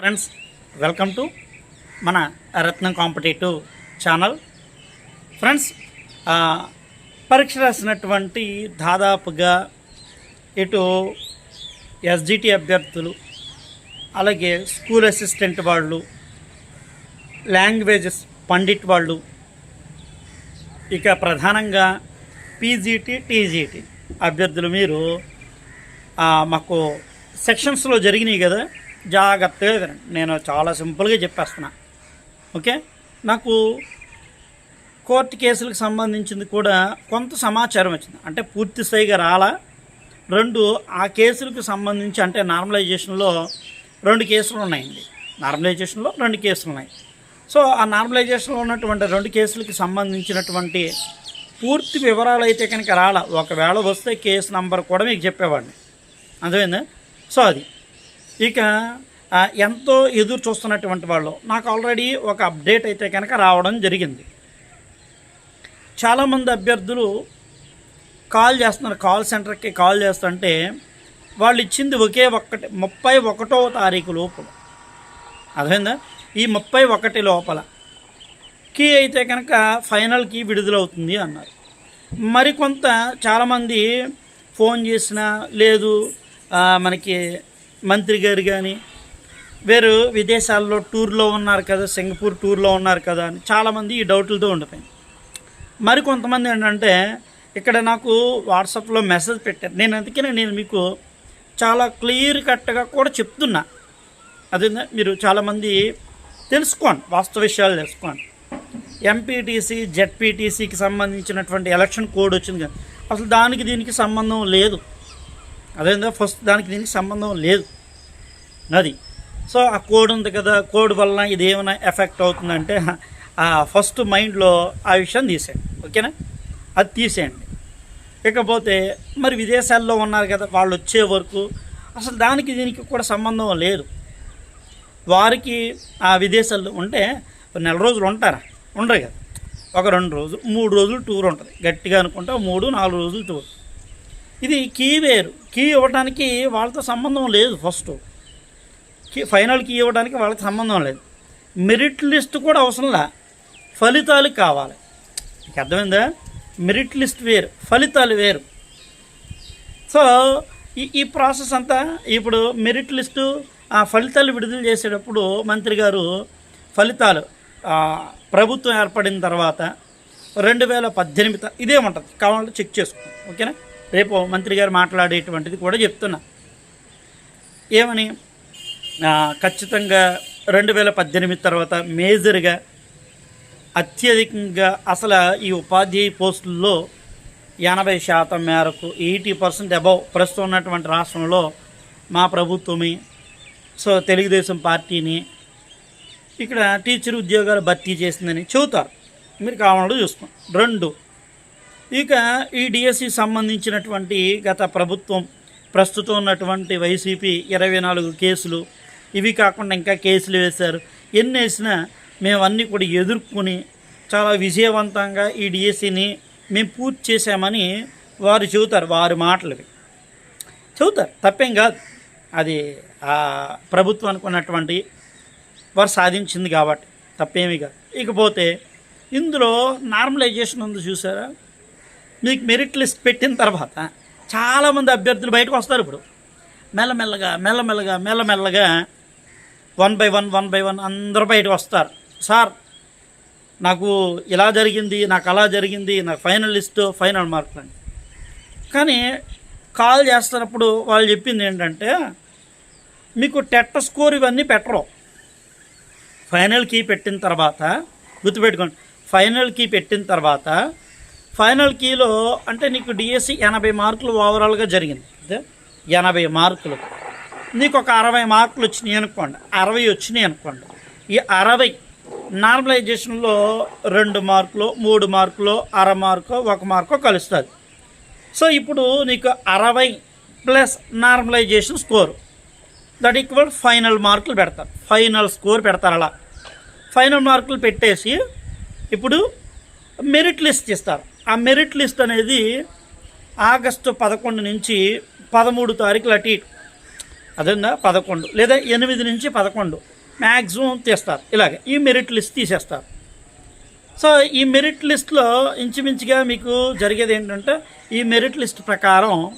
Friends welcome to మన రత్నం competitive channel. Friends పరీక్ష రాసినటువంటి దాదాపుగా ఇటు ఎస్జిటి అభ్యర్థులు అలాగే స్కూల్ అసిస్టెంట్ వాళ్ళు లాంగ్వేజెస్ పండిట్ వాళ్ళు ఇక ప్రధానంగా పీజీటీ టీజీటీ అభ్యర్థులు మీరు మాకు సెక్షన్స్లో జరిగినాయి కదా. జాగ్రత్తగా వినండి నేను చాలా సింపుల్గా చెప్పేస్తున్నా. ఓకే? నాకు కోర్టు కేసులకు సంబంధించింది కూడా కొంత సమాచారం వచ్చింది. అంటే పూర్తి స్థాయిగా రాలా. రెండు ఆ కేసులకు సంబంధించి అంటే నార్మలైజేషన్లో రెండు కేసులు ఉన్నాయండి. నార్మలైజేషన్లో రెండు కేసులు ఉన్నాయి. సో ఆ నార్మలైజేషన్లో ఉన్నటువంటి రెండు కేసులకి సంబంధించినటువంటి పూర్తి వివరాలు అయితే కనుక రాలా. ఒకవేళ వస్తే కేసు నంబర్ కూడా మీకు చెప్పేవాడిని. అర్థమైందా? సో అది. ఇక ఎంతో ఎదురు చూస్తున్నటువంటి వాళ్ళు నాకు ఆల్రెడీ ఒక అప్డేట్ అయితే కనుక రావడం జరిగింది. చాలామంది అభ్యర్థులు కాల్ చేస్తున్నారు కాల్ సెంటర్కి కాల్ చేస్తుంటే వాళ్ళు ఇచ్చింది ఒకే ఒక్కటి ముప్పై ఒకటో తారీఖు లోపల అర్థమైందా? ఈ ముప్పై ఒకటి లోపల కీ అయితే కనుక ఫైనల్కి విడుదలవుతుంది అన్నారు. మరికొంత చాలామంది ఫోన్ చేసినా లేదు మనకి మంత్రి గారు కానీ వేరు విదేశాల్లో టూర్లో ఉన్నారు కదా సింగపూర్ టూర్లో ఉన్నారు కదా అని చాలామంది ఈ డౌట్లతో ఉండిపోయింది మరి కొంతమంది ఏంటంటే ఇక్కడ నాకు వాట్సాప్లో మెసేజ్ పెట్టారు. నేను అందుకనే నేను మీకు చాలా క్లియర్ కట్గా కూడా చెప్తున్నా. అదే మీరు చాలామంది తెలుసుకోండి వాస్తవ విషయాలు తెలుసుకోండి. ఎంపీటీసీ జెడ్పీటీసీకి సంబంధించినటువంటి ఎలక్షన్ కోడ్ వచ్చింది కదా. అసలు దానికి దీనికి సంబంధం లేదు. అదేందా ఫస్ట్ దానికి దీనికి సంబంధం లేదు. అది సో ఆ కోడ్ ఉంది కదా కోడ్ వలన ఇది ఏమైనా ఎఫెక్ట్ అవుతుందంటే ఆ ఫస్ట్ మైండ్లో ఆ విషయం తీసేయండి. ఓకేనా? అది తీసేయండి. ఇకపోతే మరి విదేశాల్లో ఉన్నారు కదా వాళ్ళు వచ్చే వరకు అసలు దానికి దీనికి కూడా సంబంధం లేదు. వారికి ఆ విదేశాల్లో ఉంటే నెల రోజులు ఉంటారా? ఉండరు కదా. ఒక రెండు రోజులు మూడు రోజులు టూర్ ఉంటుంది. గట్టిగా అనుకుంటే మూడు నాలుగు రోజులు టూర్. ఇది కీ వేరు. కీ ఇవ్వడానికి వాళ్ళతో సంబంధం లేదు ఫస్ట్ కీ ఫైనల్ కీ ఇవ్వడానికి వాళ్ళకి సంబంధం లేదు. మెరిట్ లిస్ట్ కూడా అవసరంలా ఫలితాలు కావాలి. మీకు అర్థమైందా? మెరిట్ లిస్ట్ వేరు. ఫలితాలు వేరు. సో ఈ ఈ ప్రాసెస్ అంతా ఇప్పుడు మెరిట్ లిస్టు ఆ ఫలితాలు విడుదల చేసేటప్పుడు మంత్రి గారు ఫలితాలు ప్రభుత్వం ఏర్పడిన తర్వాత రెండు వేల పద్దెనిమిది ఇదే ఉంటుంది? కావాలంటే చెక్ చేసుకో ఓకేనా రేపు మంత్రి గారు మాట్లాడేటువంటిది కూడా చెప్తున్నా. ఏమని? ఖచ్చితంగా రెండు వేల పద్దెనిమిది తర్వాత మేజర్గా అత్యధికంగా అసలు ఈ ఉపాధ్యాయ పోస్టుల్లో ఎనభై శాతం మేరకు ఎయిటీ పర్సెంట్ అబౌవ్ ప్రస్తుతం ఉన్నటువంటి రాష్ట్రంలో మా ప్రభుత్వమే సో తెలుగుదేశం పార్టీని ఇక్కడ టీచర్ ఉద్యోగాలు భర్తీ చేసిందని చెబుతారు. మీరు కావాలో చూసుకోండి. రెండు ఇక ఈ డిఎస్సి సంబంధించినటువంటి గత ప్రభుత్వం ప్రస్తుతం ఉన్నటువంటి వైసీపీ ఇరవై నాలుగు కేసులు ఇవి కాకుండా ఇంకా కేసులు వేశారు. ఎన్ని వేసినా మేము అన్నీ కూడా ఎదుర్కొని చాలా విజయవంతంగా ఈ డిఎస్సిని మేము పూర్తి చేశామని వారు చెబుతారు వారి మాటలవి. చెబుతారు తప్పేం కాదు. అది ఆ ప్రభుత్వం అనుకున్నటువంటి వారు సాధించింది కాబట్టి తప్పేమీ కాదు. ఇకపోతే ఇందులో నార్మలైజేషన్ ఉంది చూసారా? మీకు మెరిట్ లిస్ట్ పెట్టిన తర్వాత చాలామంది అభ్యర్థులు బయటకు వస్తారు ఇప్పుడు. మెల్లమెల్లగా మెల్లమెల్లగా మెల్లమెల్లగా one by one one by one అందరూ బయటకు వస్తారు. సార్ నాకు ఇలా జరిగింది నాకు అలా జరిగింది నాకు ఫైనల్ లిస్ట్ ఫైనల్ మార్కులు అని. కానీ కాల్ చేస్తున్నప్పుడు వాళ్ళు చెప్పింది ఏంటంటే మీకు టెట్ స్కోర్ ఇవన్నీ పెట్టరు. ఫైనల్ కీ పెట్టిన తర్వాత గుర్తుపెట్టుకోండి. ఫైనల్ కీ పెట్టిన తర్వాత ఫైనల్ కీలో అంటే నీకు డిఎస్సి ఎనభై మార్కులు ఓవరాల్గా జరిగింది. అదే ఎనభై మార్కులు. నీకు ఒక అరవై మార్కులు వచ్చినాయి అనుకోండి. అరవై వచ్చినాయి అనుకోండి. ఈ అరవై నార్మలైజేషన్లో రెండు మార్కులు మూడు మార్కులు అర మార్కు ఒక మార్కు కలుస్తుంది. సో ఇప్పుడు నీకు అరవై plus normalization score. That equal final మార్కులు పెడతారు. ఫైనల్ స్కోర్ పెడతారు అలా. ఫైనల్ మార్కులు పెట్టేసి ఇప్పుడు మెరిట్ లిస్ట్ ఇస్తారు. ఆ మెరిట్ లిస్ట్ అనేది ఆగస్టు పదకొండు నుంచి పదమూడు తారీఖులు అటు ఇటు. అదేందా? పదకొండు. లేదా ఎనిమిది నుంచి పదకొండు. మ్యాక్సిమం తీస్తారు. ఇలాగ. ఈ మెరిట్ లిస్ట్ తీసేస్తారు. సో ఈ మెరిట్ లిస్ట్లో ఇంచుమించుగా మీకు జరిగేది ఏంటంటే ఈ మెరిట్ లిస్ట్ ప్రకారం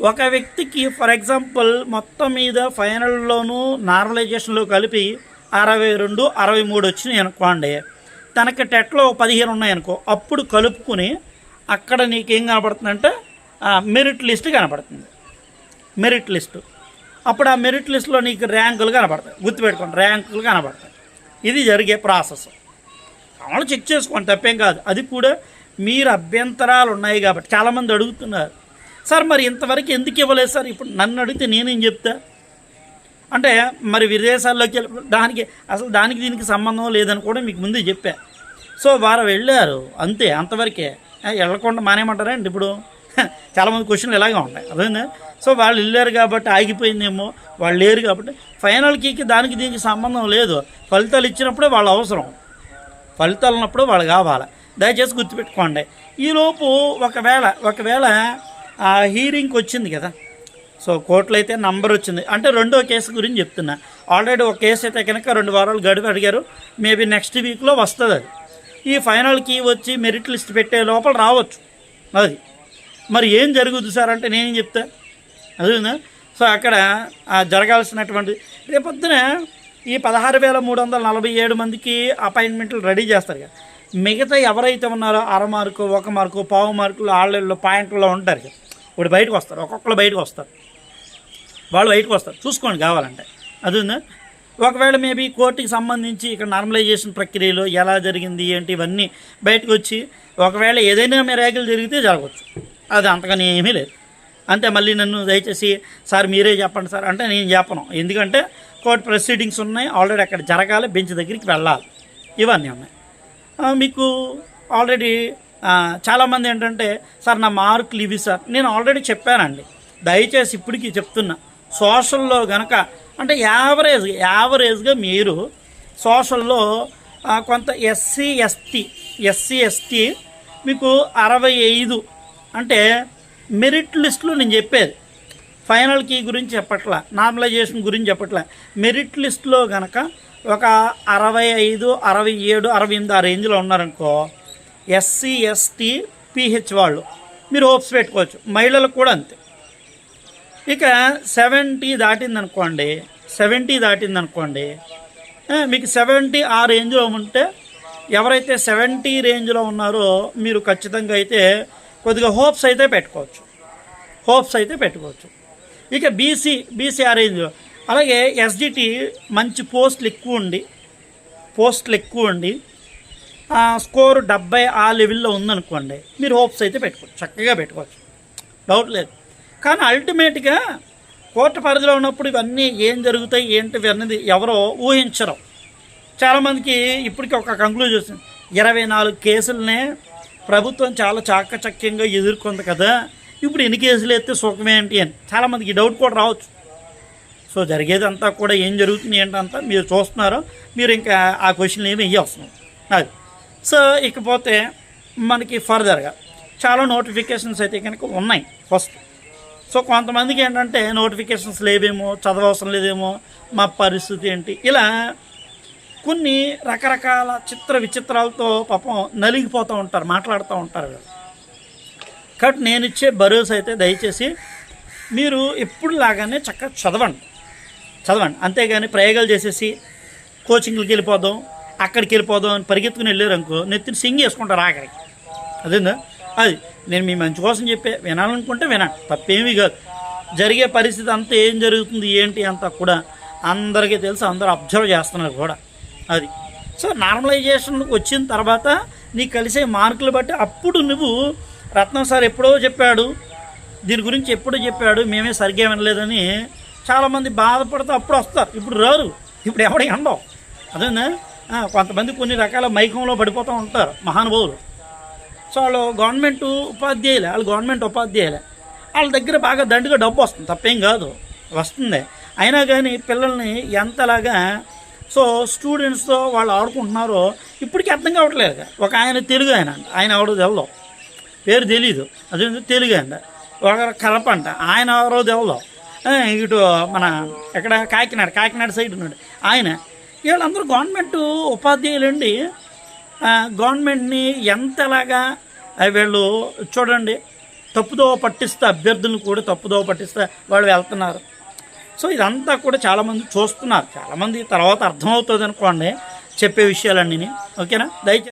ఒక వ్యక్తికి ఫర్ ఎగ్జాంపుల్ మొత్తం మీద ఫైనల్లోనూ నార్మలైజేషన్లో కలిపి అరవై రెండు అరవై మూడు వచ్చినాయి అనుకోండి. తనకి టెట్లో పదిహేను ఉన్నాయనుకో అప్పుడు కలుపుకుని అక్కడ నీకేం కనపడుతుందంటే మెరిట్ లిస్ట్ కనపడుతుంది మెరిట్ లిస్టు అప్పుడు ఆ మెరిట్ లిస్ట్లో నీకు ర్యాంకులు కనపడతాయి గుర్తుపెట్టుకోండి ర్యాంకులు కనపడతాయి ఇది జరిగే ప్రాసెస్. కావాలి చెక్ చేసుకోండి తప్పేం కాదు. అది కూడా మీరు అభ్యంతరాలు ఉన్నాయి కాబట్టి. చాలామంది అడుగుతున్నారు. సార్ మరి ఇంతవరకు ఎందుకు ఇవ్వలేదు సార్? ఇప్పుడు నన్ను అడిగితే నేనేం చెప్తా? అంటే మరి విదేశాల్లోకి వెళ్ళి దానికి అసలు దానికి దీనికి సంబంధం లేదని కూడా మీకు ముందే చెప్పా. సో వారు వెళ్ళారు అంతే అంతవరకే. వెళ్ళకుండా వెళ్ళకుండా మానేమంటారండి ఇప్పుడు? చాలామంది క్వశ్చన్లు ఇలాగే ఉంటాయి అదేనా సో వాళ్ళు వెళ్ళారు కాబట్టి ఆగిపోయిందేమో వాళ్ళు లేరు కాబట్టి ఫైనల్కి దానికి దీనికి సంబంధం లేదు. ఫలితాలు ఇచ్చినప్పుడే వాళ్ళ అవసరం. ఫలితాలు ఉన్నప్పుడు వాళ్ళు కావాలి. దయచేసి గుర్తుపెట్టుకోండి. ఈలోపు ఒకవేళ ఒకవేళ ఆ హీరింగ్కి వచ్చింది కదా సో కోర్టులో అయితే నంబర్ వచ్చింది. అంటే రెండో కేసు గురించి చెప్తున్నా. ఆల్రెడీ ఒక కేసు అయితే కనుక రెండు వారాలు గడువు అడిగారు. మేబీ నెక్స్ట్ వీక్లో వస్తుంది అది. ఈ ఫైనల్కి వచ్చి మెరిట్ లిస్ట్ పెట్టే లోపల రావచ్చు. అది. మరి ఏం జరుగుద్దు సార్ అంటే నేనేం చెప్తా? అదేనా? సో అక్కడ జరగాల్సినటువంటి రేపొద్దున ఈ పదహారు వేల మూడు వందల నలభై ఏడు మందికి అపాయింట్మెంట్లు రెడీ చేస్తారు కదా. మిగతా ఎవరైతే ఉన్నారో అర మార్కు ఒక మార్కు పావు మార్కులు ఆళ్ళల్లో పాయింట్లో ఉంటారు కదా. ఇప్పుడు బయటకు వస్తారు. ఒక్కొక్కరు బయటకు వస్తారు. వాళ్ళు బయటకు వస్తారు. చూసుకోండి కావాలంటే. అది ఒకవేళ మేబీ కోర్టుకి సంబంధించి ఇక్కడ నార్మలైజేషన్ ప్రక్రియలో ఎలా జరిగింది ఏంటి ఇవన్నీ బయటకు వచ్చి ఒకవేళ ఏదైనా మెరాకిల్ జరిగితే జరగవచ్చు. అది అంతగానే ఏమీ లేదు. అంతే మళ్ళీ నన్ను దయచేసి సార్ మీరే చెప్పండి సార్. అంటే నేను చెప్పను. ఎందుకంటే కోర్టు ప్రొసీడింగ్స్ ఉన్నాయి ఆల్రెడీ అక్కడ జరగాలి బెంచ్ దగ్గరికి వెళ్ళాలి. ఇవన్నీ ఉన్నాయి. మీకు ఆల్రెడీ చాలామంది ఏంటంటే సార్ నా మార్కులు ఇవి సార్. నేను ఆల్రెడీ చెప్పానండి. దయచేసి ఇప్పటికీ చెప్తున్నా. సోషల్లో గనక అంటే యావరేజ్ యావరేజ్గా మీరు సోషల్లో కొంత ఎస్సీ ఎస్టీ ఎస్సీ ఎస్టీ మీకు అరవై ఐదు అంటే మెరిట్ లిస్టులో నేను చెప్పేది. ఫైనల్ కీ గురించి చెప్పట్లా నార్మలైజేషన్ గురించి చెప్పట్లా. మెరిట్ లిస్ట్లో కనుక ఒక అరవై ఐదు అరవై ఏడు అరవై ఎనిమిది ఆ రేంజ్లో ఉన్నారనుకో ఎస్సీ ఎస్టీ పిహెచ్ వాళ్ళు మీరు హోప్స్ పెట్టుకోవచ్చు. మహిళలకు కూడా అంతే. ఇక సెవెంటీ దాటిందనుకోండి సెవెంటీ దాటిందనుకోండి అనుకోండి మీకు సెవెంటీ ఆ రేంజ్లో ఉంటే ఎవరైతే సెవెంటీ రేంజ్లో ఉన్నారో మీరు ఖచ్చితంగా అయితే కొద్దిగా హోప్స్ అయితే పెట్టుకోవచ్చు. హోప్స్ అయితే పెట్టుకోవచ్చు. ఇక బీసీ బీసీ ఆ రేంజ్లో. అలాగే ఎస్జిటి మంచి పోస్టులు ఎక్కువ ఉండి పోస్టులు ఎక్కువ ఉండి స్కోర్ డెబ్బై ఆ లెవెల్లో ఉందనుకోండి మీరు హోప్స్ అయితే పెట్టుకోవచ్చు చక్కగా పెట్టుకోవచ్చు. డౌట్ లేదు. కానీ అల్టిమేట్గా కోర్టు పరిధిలో ఉన్నప్పుడు ఇవన్నీ ఏం జరుగుతాయి ఏంటివి అన్నది ఎవరో ఊహించరు. చాలామందికి ఇప్పటికీ ఒక కంక్లూజన్ వచ్చింది. ఇరవై నాలుగు కేసులనే ప్రభుత్వం చాలా చాకచక్యంగా ఎదుర్కొంది కదా ఇప్పుడు ఎన్ని కేసులు ఎత్తే సుఖమే ఏంటి అని. చాలామందికి డౌట్ కూడా రావచ్చు. సో జరిగేదంతా కూడా ఏం జరుగుతుంది ఏంటంతా మీరు చూస్తున్నారు. మీరు ఇంకా ఆ క్వశ్చన్ ఏమి ఇవ్వవసరం అది. సో ఇకపోతే మనకి ఫర్దర్గా చాలా నోటిఫికేషన్స్ అయితే కనుక ఉన్నాయి. ఫస్ట్ సో కొంతమందికి ఏంటంటే నోటిఫికేషన్స్ లేవేమో చదవవసరం లేదేమో మా పరిస్థితి ఏంటి? ఇలా కొన్ని రకరకాల చిత్ర విచిత్రాలతో పాపం నలిగిపోతూ ఉంటారు మాట్లాడుతూ ఉంటారు వీళ్ళు. కాబట్టి నేను ఇచ్చే భరోసా అయితే దయచేసి మీరు ఎప్పుడు లాగానే చక్కగా చదవండి. చదవండి. అంతేగాని ప్రయోగాలు చేసేసి కోచింగ్లకి వెళ్ళిపోదాం అక్కడికి వెళ్ళిపోదాం అని పరిగెత్తుకుని వెళ్ళారు అనుకో నెత్తిని సింగ్ వేసుకుంటారు ఆఖరికి. అదేందా? అది నేను మీ మంచి కోసం చెప్పే వినాలనుకుంటే వినండి తప్పేమీ కాదు. జరిగే పరిస్థితి అంతా ఏం జరుగుతుంది ఏంటి అంతా కూడా అందరికీ తెలుసు అందరూ అబ్జర్వ్ చేస్తున్నారు కూడా. అది. సో నార్మలైజేషన్ వచ్చిన తర్వాత నీకు కలిసే మార్కులు బట్టి అప్పుడు నువ్వు రత్నం సార్ ఎప్పుడో చెప్పాడు దీని గురించి ఎప్పుడో చెప్పాడు మేమే సరిగ్గా వినలేదని చాలామంది బాధపడుతూ అప్పుడు వస్తారు. ఇప్పుడు రారు. ఇప్పుడు ఎవడ ఎండవు అదేనా? కొంతమంది కొన్ని రకాల మైకంలో పడిపోతూ ఉంటారు మహానుభావులు. సో వాళ్ళు గవర్నమెంట్ ఉపాధ్యాయులే వాళ్ళు గవర్నమెంట్ ఉపాధ్యాయులే. వాళ్ళ దగ్గర బాగా దండుగా డబ్బు వస్తుంది తప్పేం కాదు వస్తుంది. అయినా కానీ పిల్లల్ని ఎంతలాగా సో స్టూడెంట్స్తో వాళ్ళు ఆడుకుంటున్నారో ఇప్పటికీ అర్థం కావట్లేదు. ఒక ఆయన తెలుగు ఆయన అంట ఆయన ఎవడో తెలదు. పేరు తెలీదు అదే తెలుగు అంట. ఒక కలప అంట ఆయన ఎవరో తెలదు. ఇటు మన ఎక్కడ కాకినాడ కాకినాడ సైడ్ ఉన్నాడు. ఆయన వీళ్ళందరూ గవర్నమెంట్ ఉపాధ్యాయులండి. గవర్నమెంట్ని ఎంతలాగా వీళ్ళు చూడండి తప్పుదోవ పట్టిస్తే అభ్యర్థులను కూడా తప్పుదోవ పట్టిస్తే వాళ్ళు వెళ్తున్నారు. సో ఇదంతా కూడా చాలామంది చూస్తున్నారు. చాలామంది తర్వాత అర్థమవుతుంది అనుకోండి చెప్పే విషయాలన్నీ ఓకేనా? దయచేసి